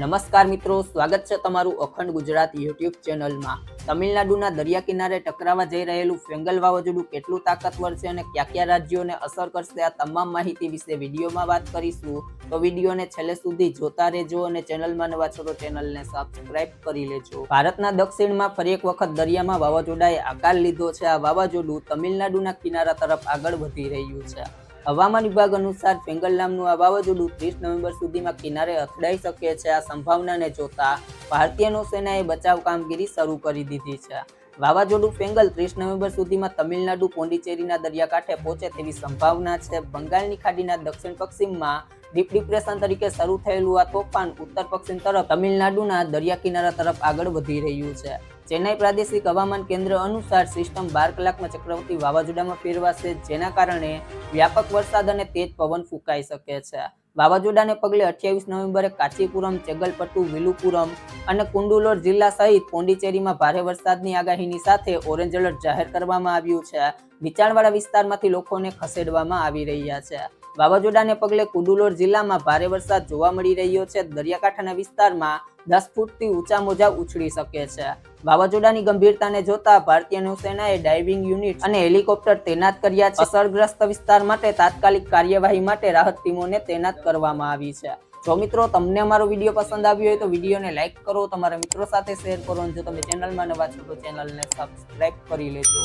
નમસ્કાર મિત્રો, સ્વાગત છે તમારું અખંડ ગુજરાત યુટ્યુબ ચેનલમાં. તમિલનાડુના દરિયા કિનારે ટકરાવા જઈ રહેલું ફેંગલ વાવાઝોડું કેટલું તાકાતવર છે અને કયા કયા રાજ્યોને અસર કરશે આ તમામ માહિતી વિશે વિડીયોમાં વાત કરીશું. તો વિડીયોને છેલ્લે સુધી જોતા રહેજો અને ચેનલમાં નવા છો તો ચેનલને સબસ્ક્રાઇબ કરી લેજો. ભારતના દક્ષિણમાં ફરી એક વખત દરિયામાં વાવાઝોડાએ આકાર લીધો છે. આ વાવાઝોડું તમિલનાડુના કિનારા તરફ આગળ વધી રહ્યું છે. હવામાન વિભાગ અનુસાર ફેંગલ નામનું આ વાવાઝોડું ત્રીસ નવેમ્બર સુધીમાં કિનારે અથડાઈ શકે છે. આ સંભાવનાને જોતા ભારતીય નૌસેનાએ બચાવ કામગીરી શરૂ કરી દીધી છે. વાવાઝોડું ફેંગલ ત્રીસ નવેમ્બર સુધીમાં તમિલનાડુ, પોંડિચેરીના દરિયાકાંઠે પહોંચે તેવી સંભાવના છે. બંગાળની ખાડીના દક્ષિણ પશ્ચિમમાં ડીપ ડિપ્રેશન તરીકે શરૂ થયેલું આ તોફાન ઉત્તર પશ્ચિમ તરફ તમિલનાડુના દરિયા કિનારા તરફ આગળ વધી રહ્યું છે. ચેન્નાઈ પ્રાદેશિક હવામાન કેન્દ્ર અનુસાર સિસ્ટમ બાર કલાકમાં ચક્રવર્તી વાવાઝોડામાં ફેરવાશે, જેના કારણે વ્યાપક વરસાદ અને તેજ પવન ફૂંકાઈ શકે છે. વાવાઝોડાને પગલે અઠ્યાવીસ નવેમ્બરે કાચીપુરમ ચેગલપટ્ટુ વિલુપુરમ અને કુંડુલોર જિલ્લા સહિત પોંડિચેરીમાં ભારે વરસાદની આગાહીની સાથે ઓરેન્જ એલર્ટ જાહેર કરવામાં આવ્યું છે. નીચાણવાળા વિસ્તારમાંથી લોકોને ખસેડવામાં આવી રહ્યા છે. વાવાઝોડાને પગલે કુડુલોર જિલ્લામાં ભારે વરસાદ જોવા મળી રહ્યો છે. દરિયાકાંઠાના વિસ્તારમાં દસ ફૂટથી ઊંચા મોજા ઉછળી શકે છે. વાવાઝોડાની ગંભીરતાને જોતા ભારતીય નૌસેનાએ ડાઇવિંગ યુનિટ અને હેલિકોપ્ટર તૈનાત કર્યા છે. અસરગ્રસ્ત વિસ્તાર માટે તાત્કાલિક કાર્યવાહી માટે રાહત ટીમોને તૈનાત કરવામાં આવી છે. જો મિત્રો તમને અમારો વીડિયો પસંદ આવ્યો હોય તો વિડીયોને લાઇક કરો, તમારા મિત્રો સાથે શેર કરો અને જો તમે ચેનલમાં નવા છો તો ચેનલને સબસ્ક્રાઇબ કરી લેજો.